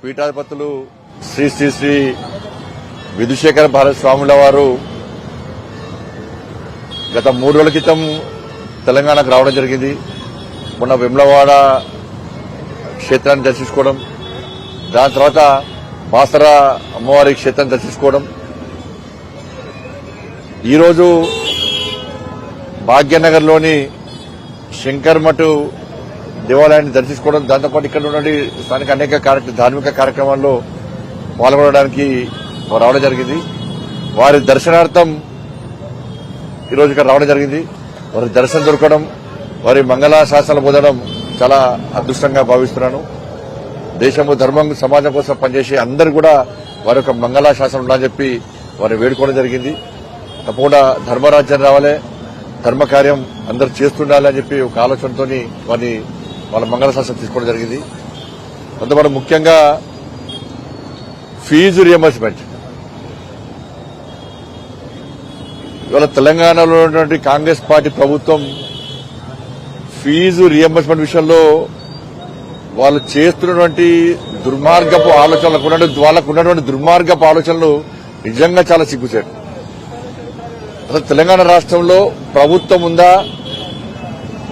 పీఠాధిపతులు శ్రీ శ్రీ శ్రీ విధుశేఖర భారత స్వాముల వారు గత మూడు రోజుల క్రితం తెలంగాణకు రావడం జరిగింది. మొన్న వెమ్లవాడ క్షేత్రాన్ని దర్శించుకోవడం దాని తర్వాత బాసర అమ్మవారి క్షేత్రాన్ని దర్శించుకోవడం. ఈరోజు భాగ్యనగర్లోని శంకర్మఠు దేవాలయాన్ని దర్శించుకోవడం దాంతోపాటు ఇక్కడ ఉన్నటువంటి స్థానిక అనేక కార్య- ధార్మిక కార్యక్రమాల్లో పాల్గొనడానికి రావడం జరిగింది. వారి దర్శనార్థం ఈరోజు ఇక్కడ రావడం జరిగింది. వారి దర్శనం దొరకడం వారి మంగళ శాసనాలు పొందడం చాలా అదృష్టంగా భావిస్తున్నాను. దేశము ధర్మం సమాజం కోసం పనిచేసే అందరు కూడా వారి యొక్క మంగళ శాసనం ఉండాలని చెప్పి వారిని వేడుకోవడం జరిగింది. తప్పకుండా ధర్మరాజ్యం రావాలి. ధర్మ కార్యం అందరు చేస్తుండాలి అని చెప్పి ఒక ఆలోచనతో వారిని వాళ్ళ మంగళ శాసనం తీసుకోవడం జరిగింది. కొంతమంది ముఖ్యంగా ఫీజు రియంబర్స్మెంట్ ఇవాళ తెలంగాణలో ఉన్నటువంటి కాంగ్రెస్ పార్టీ ప్రభుత్వం ఫీజు రియంబర్స్మెంట్ విషయంలో వాళ్ళు చేస్తున్నటువంటి దుర్మార్గపు ఆలోచనలకు ఉన్నటువంటి వాళ్ళకు ఉన్నటువంటి దుర్మార్గపు ఆలోచనలు నిజంగా చాలా సిగ్గుచేటు. అసలు తెలంగాణ రాష్ట్రంలో ప్రభుత్వం ఉందా?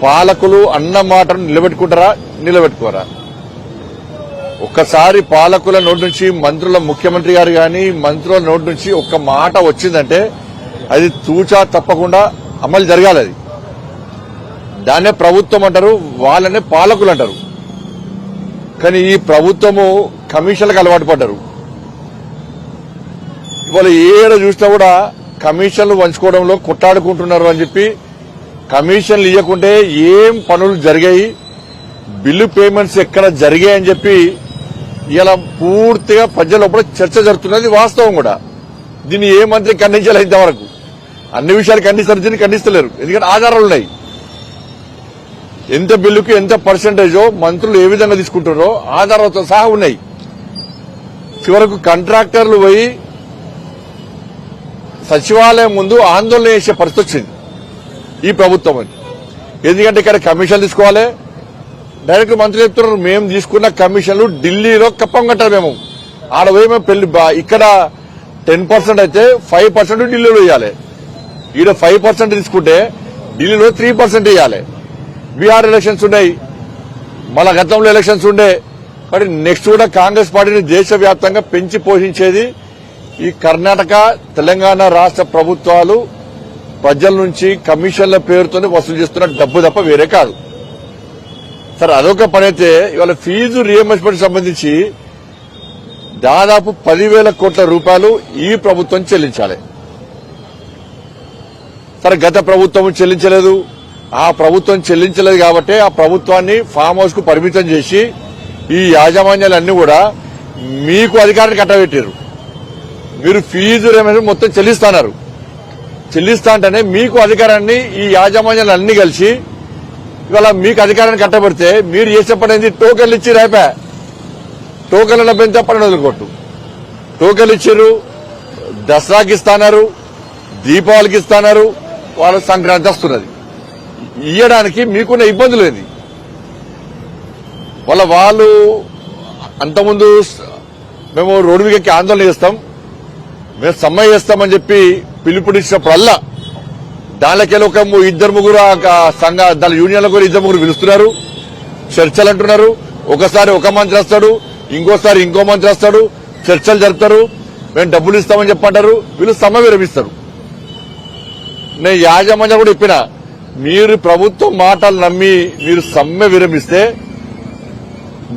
పాలకులు అన్న మాటను నిలబెట్టుకుంటారా నిలబెట్టుకోరా? ఒక్కసారి పాలకుల నోటి నుంచి మంత్రుల ముఖ్యమంత్రి గారు గాని మంత్రుల నోటి నుంచి ఒక్క మాట వచ్చిందంటే అది తూచా తప్పకుండా అమలు జరగాలి అది. దాన్నే ప్రభుత్వం అంటారు వాళ్ళనే పాలకులు అంటారు. కానీ ఈ ప్రభుత్వము కమిషన్లకు అలవాటు పడ్డారు. ఇవాళ ఏడ చూసినా కూడా కమిషన్లు పంచుకోవడంలో కొట్టాడుకుంటున్నారు అని చెప్పి కమిషన్లు ఇవ్వకుంటే ఏం పనులు జరిగాయి? బిల్లు పేమెంట్స్ ఎక్కడ జరిగాయని చెప్పి ఇలా పూర్తిగా ప్రజల చర్చ జరుగుతున్నది వాస్తవం కూడా. దీన్ని ఏ మంత్రి ఖండించాలి ఇంతవరకు. అన్ని విషయాలు ఖండిస్తారు దీన్ని ఖండిస్తలేరు. ఎందుకంటే ఆధారాలు ఉన్నాయి. ఎంత బిల్లుకి ఎంత పర్సెంటేజో మంత్రులు ఏ విధంగా తీసుకుంటారో ఆధారాలతో సహా ఉన్నాయి. చివరకు కాంట్రాక్టర్లు పోయి సచివాలయం ముందు ఆందోళన చేసే పరిస్థితి వచ్చింది. ఈ ప్రభుత్వం అని. ఎందుకంటే ఇక్కడ కమిషన్ తీసుకోవాలి. డైరెక్ట్ మంత్రి చెప్తున్నారు మేము తీసుకున్న కమిషన్లు ఢిల్లీలో కప్పం కట్టారు మేము. ఆడ పోయి మేము పెళ్ళి ఇక్కడ టెన్ పర్సెంట్ అయితే ఫైవ్ పర్సెంట్ ఢిల్లీలో ఇవ్వాలి ఈడ ఫైవ్ పర్సెంట్ తీసుకుంటే ఢిల్లీలో త్రీ పర్సెంట్ ఇవ్వాలి బీహార్ ఎలక్షన్స్ ఉన్నాయి మళ్ళా గతంలో ఎలక్షన్స్ ఉండే కానీ నెక్స్ట్ కూడా కాంగ్రెస్ పార్టీని దేశవ్యాప్తంగా పెంచి పోషించేది ఈ కర్ణాటక తెలంగాణ రాష్ట్ర ప్రభుత్వాలు ప్రజల నుంచి కమిషన్ల పేరుతోనే వసూలు చేస్తున్న డబ్బు తప్ప వేరే కాదు. సరే అదొక పని అయితే ఇవాళ ఫీజు రియంబర్స్మెంట్ సంబంధించి దాదాపు పదివేల కోట్ల రూపాయలు ఈ ప్రభుత్వం చెల్లించాలి. సరే గత ప్రభుత్వం చెల్లించలేదు. ఆ ప్రభుత్వం చెల్లించలేదు కాబట్టి ఆ ప్రభుత్వాన్ని ఫామ్ హౌస్కు పరిమితం చేసి ఈ యాజమాన్యాలన్నీ కూడా మీకు అధికారాన్ని కట్టబెట్టారు మీరు ఫీజు రియంబర్స్మెంట్ మొత్తం చెల్లిస్తున్నారు. చెల్లిస్తా అంటేనే మీకు అధికారాన్ని ఈ యాజమాన్యాలు అన్ని కలిసి ఇవాళ మీకు అధికారాన్ని కట్టబెడితే మీరు చేసే పని ఏంది? టోకెన్లు ఇచ్చి రేపే. టోకెన్ల పెంచే పని వదులుకోట్టు టోకెన్లు ఇచ్చారు దసరాకి ఇస్తానారు దీపావళికి ఇస్తానారు వాళ్ళ సంక్రాంతి వస్తున్నది. ఇయ్యడానికి మీకున్న ఇబ్బందులు ఏంది? వాళ్ళ వాళ్ళు అంతకుముందు మేము రోడ్డు మీదకి ఆందోళన చేస్తాం మేము సమ్మె చేస్తామని చెప్పి పిలుపునిచ్చినప్పుడల్లా దానికెళ్ళి ఒక ఇద్దరు ముగ్గురు సంఘ దాని యూనియన్ల కూడా ఇద్దరు ముగ్గురు పిలుస్తున్నారు. చర్చలు అంటున్నారు. ఒకసారి ఒక మంత్రి వస్తాడు ఇంకోసారి ఇంకో మంత్రి వస్తాడు చర్చలు జరుపుతారు. మేము డబ్బులు ఇస్తామని చెప్పంటారు. వీళ్ళు సమ్మె విరమిస్తారు నేను యాజమాన్యం కూడా చెప్పిన మీరు ప్రభుత్వం మాటలు నమ్మి మీరు సమ్మె విరమిస్తే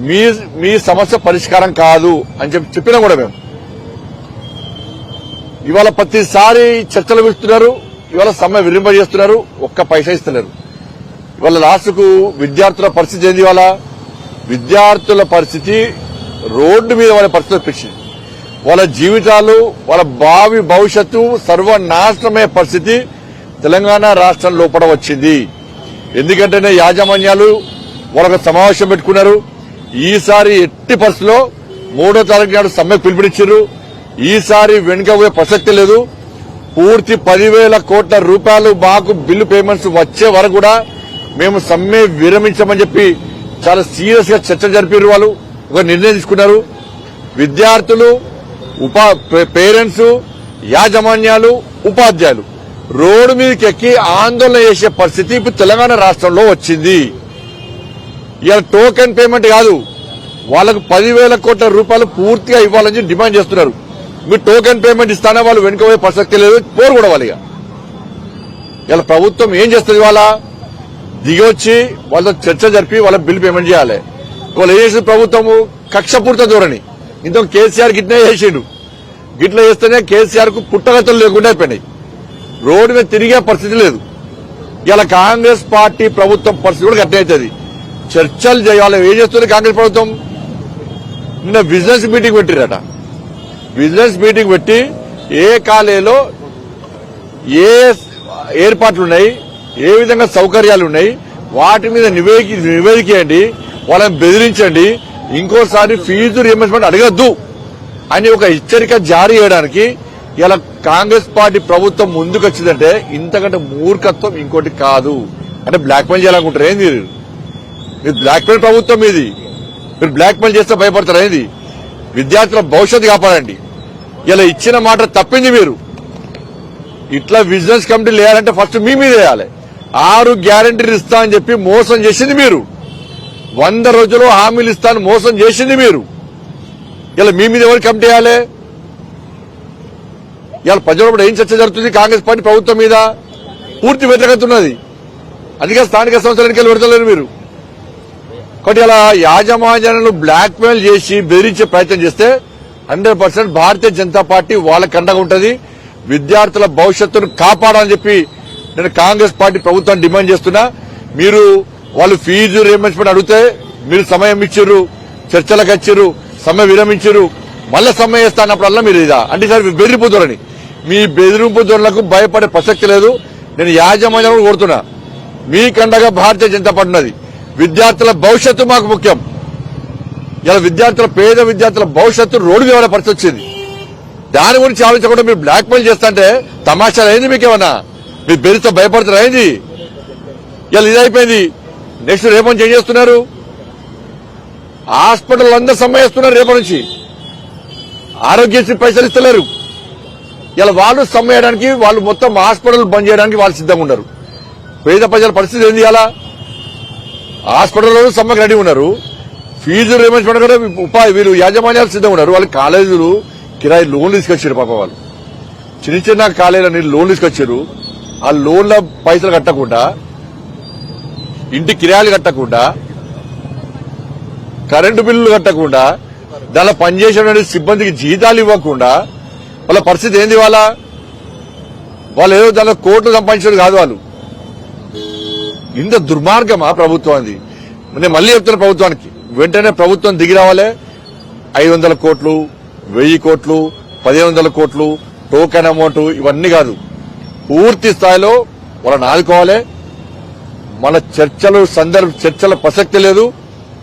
మీ మీ సమస్య పరిష్కారం కాదు అని చెప్పి చెప్పినా కూడా మేము. ఇవాళ ప్రతిసారి చర్చలు పిలుస్తున్నారు ఇవాళ సమ్మె విరింపజేస్తున్నారు ఒక్క పైసా ఇస్తున్నారు ఇవాళ లాస్ట్కు విద్యార్థుల పరిస్థితి ఏంది ఇవాళ? విద్యార్థుల పరిస్థితి రోడ్డు మీద వాళ్ళ పరిస్థితి వచ్చింది వాళ్ళ జీవితాలు వాళ్ళ భావి భవిష్యత్తు సర్వనాశనమయ్యే పరిస్థితి తెలంగాణ రాష్ట్రం లోపల వచ్చింది. ఎందుకంటేనే యాజమాన్యాలు వాళ్ళకు సమావేశం పెట్టుకున్నారు. ఈసారి ఎట్టి పరిస్థితిలో మూడో తారీఖు నాడు సమ్మె పిలుపునిచ్చారు ఈసారి వెనుకపోయే ప్రసక్తి లేదు. పూర్తి పదివేల కోట్ల రూపాయలు మాకు బిల్లు పేమెంట్స్ వచ్చే వరకు కూడా మేము సమ్మె విరమించమని చెప్పి చాలా సీరియస్గా చర్చ జరిపారు వాళ్ళు. ఒక నిర్ణయం తీసుకున్నారు. విద్యార్థులు ఉపా పేరెంట్స్ యాజమాన్యాలు ఉపాధ్యాయులు రోడ్డు మీదకి ఎక్కి ఆందోళన చేసే పరిస్థితి ఇప్పుడు తెలంగాణ రాష్ట్రంలో వచ్చింది. ఇలా టోకెన్ పేమెంట్ కాదు. వాళ్ళకు పదివేల కోట్ల రూపాయలు పూర్తిగా ఇవ్వాలని డిమాండ్ చేస్తున్నారు. మీరు టోకెన్ పేమెంట్ ఇస్తానే వాళ్ళు వెనుకపోయే ప్రసక్తి లేదు పోరు కూడా వాళ్ళు ఇక. ఇలా ప్రభుత్వం ఏం చేస్తుంది వాళ్ళ దిగొచ్చి వాళ్ళతో చర్చ జరిపి వాళ్ళ బిల్ పేమెంట్ చేయాలి. వాళ్ళు ఏం చేసింది ప్రభుత్వము? కక్షపూర్త ధోరణి. ఇంత కేసీఆర్ గిట్నే చేసిండు. గిట్ల చేస్తేనే కేసీఆర్కు పుట్టగతలు లేకుండా అయిపోయినాయి. రోడ్డు మీద తిరిగే పరిస్థితి లేదు. ఇలా కాంగ్రెస్ పార్టీ ప్రభుత్వం పరిస్థితి కూడా గట్టి చర్చలు చేయాలి. ఏం చేస్తుంది కాంగ్రెస్ ప్రభుత్వం? నిన్న బిజినెస్ మీటింగ్ పెట్టిరట బిజినెస్ మీటింగ్ పెట్టి ఏ కాలేలో ఏ ఏర్పాట్లు ఉన్నాయి ఏ విధంగా సౌకర్యాలు ఉన్నాయి వాటి మీద నివేది నివేదికేయండి వాళ్ళని బెదిరించండి ఇంకోసారి ఫీజు రియంబర్స్మెంట్ అడగద్దు అని ఒక హెచ్చరిక జారీ చేయడానికి ఇలా కాంగ్రెస్ పార్టీ ప్రభుత్వం ముందుకు వచ్చిందంటే ఇంతకంటే మూర్ఖత్వం ఇంకోటి కాదు. అంటే బ్లాక్ మెయిల్ చేయాలనుకుంటారు. ఏంది మీరు? మీరు బ్లాక్ మెయిల్ ప్రభుత్వం ఇది మీరు బ్లాక్ మెయిల్ చేస్తే భయపడతారు. ఏంది? విద్యార్థుల భవిష్యత్తు కాపాడండి. ఇలా ఇచ్చిన మాట తప్పింది మీరు. ఇట్లా బిజినెస్ కమిటీ లేయాలంటే ఫస్ట్ మీ మీద వేయాలి. ఆరు గ్యారంటీలు ఇస్తా అని చెప్పి మోసం చేసింది మీరు. వంద రోజులు హామీలు ఇస్తాను మోసం చేసింది మీరు. ఇలా మీ మీద ఎవరు కమిటీ వేయాలి? ఇలా ప్రజలు ఏం చర్చ జరుగుతుంది? కాంగ్రెస్ పార్టీ ప్రభుత్వం మీద పూర్తి వ్యతిరేకత ఉన్నది. అందుకే స్థానిక సంస్థల ఎన్నికలు పెడతలేరు మీరు. కాబట్టి ఇలా యాజమాన్యాలను బ్లాక్మెయిల్ చేసి బెదిరించే ప్రయత్నం చేస్తే hundred percent Bharatiya Janata Party వాళ్ళకి అండగా ఉంటది. విద్యార్థుల భవిష్యత్తును కాపాడాలని చెప్పి నేను కాంగ్రెస్ పార్టీ ప్రభుత్వాన్ని డిమాండ్ చేస్తున్నా. మీరు వాళ్ళు ఫీజు రియంబర్స్మెంట్ అడిగితే మీరు సమయం ఇచ్చిర్రు చర్చలకు వచ్చిర్రు సమయం విరమించారు మళ్ళీ సమయం ఇస్తా అన్నప్పుడల్లా మీరు ఇదా? అంటే సార్ బెదిరిపోతారని మీ బెదిరింపు ధోరణులకు భయపడే ప్రసక్తి లేదు. నేను యాజమాన్యం కూడా కోరుతున్నా. మీకండగా భారతీయ జనతా పార్టీ ఉన్నది. విద్యార్థుల భవిష్యత్తు మాకు ముఖ్యం. ఇలా విద్యార్థుల పేద విద్యార్థుల భవిష్యత్తు రోడ్డు మీద పరిస్థితి వచ్చింది? దాని గురించి ఆలోచించకుండా మీరు బ్లాక్ మెయిల్ చేస్తుంటే తమాషాలు అయింది మీకేమన్నా? మీ బెరితో భయపడతారు అయింది? ఇలా ఇది అయిపోయింది. నెక్స్ట్ రేపటి ఏం చేస్తున్నారు? హాస్పిటల్ అందరు సమ్మేస్తున్నారు రేపటి నుంచి. ఆరోగ్యశ్రీ పైసలు ఇస్తలేరు. ఇలా వాళ్ళు సమ్మేయడానికి వాళ్ళు మొత్తం హాస్పిటల్ బంద్ చేయడానికి వాళ్ళు సిద్ధంగా ఉన్నారు. పేద ప్రజల పరిస్థితి ఏంది అలా హాస్పిటల్లో సమ్మకి రెడీ ఉన్నారు. ఫీజు రియంబర్స్మెంట్ కూడా ఉపాధి వీళ్ళు యాజమాన్యాలు సిద్ధంగా ఉన్నారు. వాళ్ళు కాలేజీలు కిరాయి లోన్లు తీసుకొచ్చారు పాప వాళ్ళు. చిన్న చిన్న కాలేజీలని లోన్లు తీసుకొచ్చారు. ఆ లోన్ల పైసలు కట్టకుండా ఇంటి కిరాయిలు కట్టకుండా కరెంటు బిల్లులు కట్టకుండా దానిలో పనిచేసిన సిబ్బందికి జీతాలు ఇవ్వకుండా వాళ్ళ పరిస్థితి ఏంది వాళ్ళ వాళ్ళు ఏదో దానిలో కోట్లు సంపాదించారు కాదు వాళ్ళు. ఇంత దుర్మార్గమా ప్రభుత్వానికి నేను మళ్ళీ చెప్తున్నా ప్రభుత్వానికి. వెంటనే ప్రభుత్వం దిగి రావాలి. ఐదు వందల కోట్లు వెయ్యి కోట్లు పదిహేను వందల కోట్లు టోకెన్ అమౌంట్ ఇవన్నీ కాదు. పూర్తి స్థాయిలో వాళ్ళని ఆదుకోవాలి. మన చర్చలు సందర్భ చర్చల ప్రసక్తి లేదు.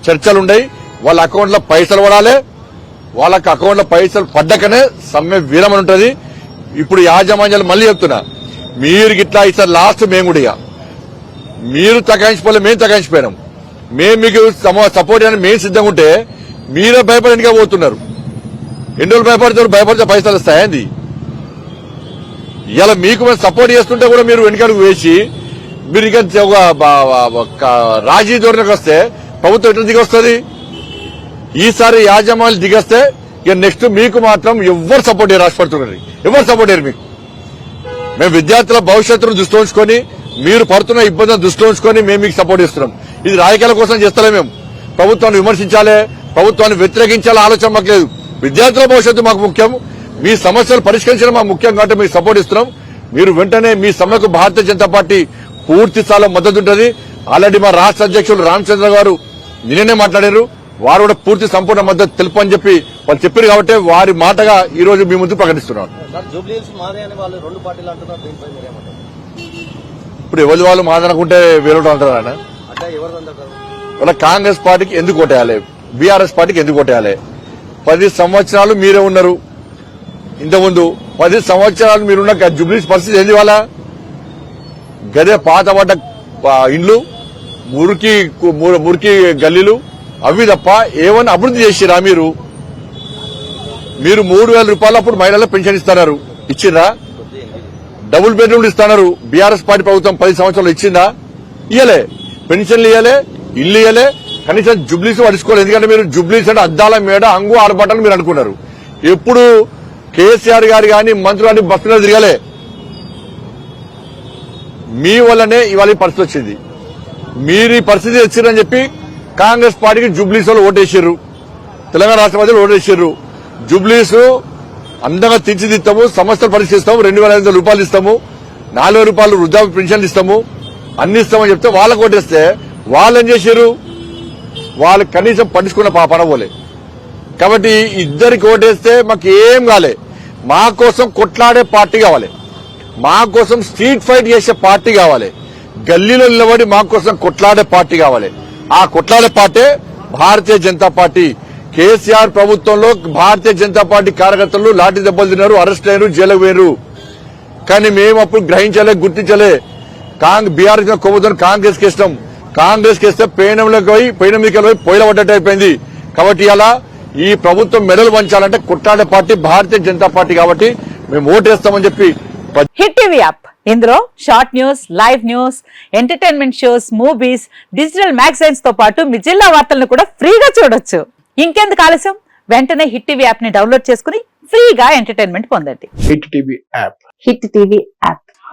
చర్చలుండయి. వాళ్ళ అకౌంట్లో పైసలు పడాలి. వాళ్ళకి అకౌంట్లో పైసలు పడ్డకనే సమ్మె వీరమని ఉంటుంది. ఇప్పుడు యాజమాన్యాలు మళ్ళీ చెప్తున్నా. మీరు గిట్లా ఇస్తారు లాస్ట్ మేము కూడా ఇక. మీరు తగాయించిపోలే మేము తగాయించిపోయినాం మేము మీకు సపోర్ట్ చేయడానికి మేము సిద్ధంగా ఉంటే మీరే భయపడడానికి పోతున్నారు. ఎన్ని రోజులు భయపడతారు? భయపడితే పైసలు వస్తాయండి ఇలా మీకు మేము సపోర్ట్ చేస్తుంటే కూడా మీరు వెనుకడుగు వేసి మీరు ఇక ఒక రాజీ ధోరణికి వస్తే ప్రభుత్వం ఎట్లా దిగొస్తుంది? ఈసారి యాజమాన్యాలు దిగొస్తే ఇక నెక్స్ట్ మీకు మాత్రం ఎవ్వరు సపోర్ట్ చేయరు రాష్ట్రపడుతున్నారు ఎవరు సపోర్ట్ చేయరు మీకు. మేము విద్యార్థుల భవిష్యత్తును దృష్టి ఉంచుకొని మీరు పడుతున్న ఇబ్బందులను దృష్టి ఉంచుకొని మేము మీకు సపోర్ట్ ఇస్తున్నాం ఇది రాజకీయాల కోసం చేస్తలే మేము. ప్రభుత్వాన్ని విమర్శించాలి ప్రభుత్వాన్ని వ్యతిరేకించాలి ఆలోచన మాకు లేదు. విద్యార్థుల భవిష్యత్తు మాకు ముఖ్యం. మీ సమస్యలు పరిష్కరించడం మాకు ముఖ్యం కాబట్టి మీకు సపోర్ట్ ఇస్తున్నాం. మీరు వెంటనే మీ సమ్మెకు భారతీయ జనతా పార్టీ పూర్తి స్థాయిలో మద్దతు ఉంటుంది. ఆల్రెడీ మా రాష్ట్ర అధ్యక్షులు రామచంద్ర గారు నిన్ననే మాట్లాడారు. వారు కూడా పూర్తి సంపూర్ణ మద్దతు తెలుపు అని చెప్పి వాళ్ళు చెప్పారు కాబట్టి వారి మాటగా ఈ రోజు మీ ముందు మీరేమంటారు? ఇప్పుడు ఎవరి వాళ్ళు మాదనుకుంటే వేరే అంటారు వాళ్ళ కాంగ్రెస్ పార్టీకి ఎందుకు కొట్టేయాలి? బీఆర్ఎస్ పార్టీకి ఎందుకు కొట్టేయాలి? పది సంవత్సరాలు మీరే ఉన్నారు. ఇంతకుముందు పది సంవత్సరాలు మీరున్న జుబ్లీస్ పరిస్థితి ఏంది వాళ్ళ గదే పాతబడ్డ ఇండ్లు మురికి మురికి గల్లీలు అవి తప్ప ఏమన్నా అభివృద్ధి చేసిరా మీరు? మీరు మూడు వేల రూపాయలు అప్పుడు మహిళలకు పెన్షన్ ఇస్తున్నారు. ఇచ్చిందా డబుల్ బెడ్రూమ్లు ఇస్తున్నారు. బీఆర్ఎస్ పార్టీ ప్రభుత్వం పది సంవత్సరాలు ఇచ్చిందా? ఇయ్యలే. పెన్షన్లు ఇవ్వలే ఇల్లు ఇవ్వలే కనీసం జుబ్లీస్ పడుచుకోలేదు ఎందుకంటే మీరు జుబ్లీస్ అంటే అద్దాల మేడ అంగు ఆర్భాటాలు మీరు అనుకున్నారు. ఎప్పుడు కేసీఆర్ గారు కానీ మంత్రులు కానీ బస్సు మీద తిరగలే. మీ వల్లనే ఇవాళ పరిస్థితి వచ్చింది. మీరు ఈ పరిస్థితి వచ్చిందని చెప్పి కాంగ్రెస్ పార్టీకి జుబ్లీస్ వాళ్ళు ఓటేసారు తెలంగాణ రాష్ట్ర ప్రజలు ఓటేసారు జుబ్లీస్ అందంగా తీర్చిదిద్దాము సమస్యలు పరిశీలిస్తాము రెండు వేల ఐదు రూపాయలు ఇస్తాము నాలుగు వేల రూపాయలు వృద్ధాప్య పెన్షన్లు ఇస్తాము. అన్నిస్తామని చెప్తే వాళ్ళకు ఓటేస్తే వాళ్ళు ఏం చేశారు? వాళ్ళు కనీసం పట్టించుకున్న పా పడబోలే కాబట్టి ఇద్దరికి ఓటేస్తే మాకు ఏం కాలే. మా కోసం కొట్లాడే పార్టీ కావాలి. మా కోసం స్ట్రీట్ ఫైట్ చేసే పార్టీ కావాలి. గల్లీలో నిలబడి మా కోసం కొట్లాడే పార్టీ కావాలి. ఆ కొట్లాడే పార్టీ భారతీయ జనతా పార్టీ. కేసీఆర్ ప్రభుత్వంలో భారతీయ జనతా పార్టీ కార్యకర్తలు లాఠీ దెబ్బలు తిన్నారు అరెస్ట్ అయ్యారు జైలుకు పోయారు కానీ మేము అప్పుడు గ్రహించలే గుర్తించలే. కాంగ్ బీఆర్ఎస్ కొమ్ముదని కాంగ్రెస్కి ఇష్టం. కాంగ్రెస్కి ఇస్తే పేనంలోకి పోయి పేనం మీదకి పోయి పొయ్యిల పడ్డట్టు అయిపోయింది. కాబట్టి ఇలా ఈ ప్రభుత్వం మెడలు వంచాలంటే కొట్లాడే పార్టీ భారతీయ జనతా పార్టీ కాబట్టి మేము ఓటేస్తామని చెప్పి హిట్ టీవీ యాప్. ఇందులో short news live news entertainment shows movies digital మ్యాగజైన్స్తో పాటు మీ జిల్లా వార్తలను కూడా ఫ్రీగా చూడొచ్చు. ఇంకెందుకు ఆలస్యం? వెంటనే హిట్ టీవీ యాప్ని డౌన్లోడ్ చేసుకుని ఫ్రీగా ఎంటర్టైన్మెంట్ పొందండి. Hit TV app. Hit TV app.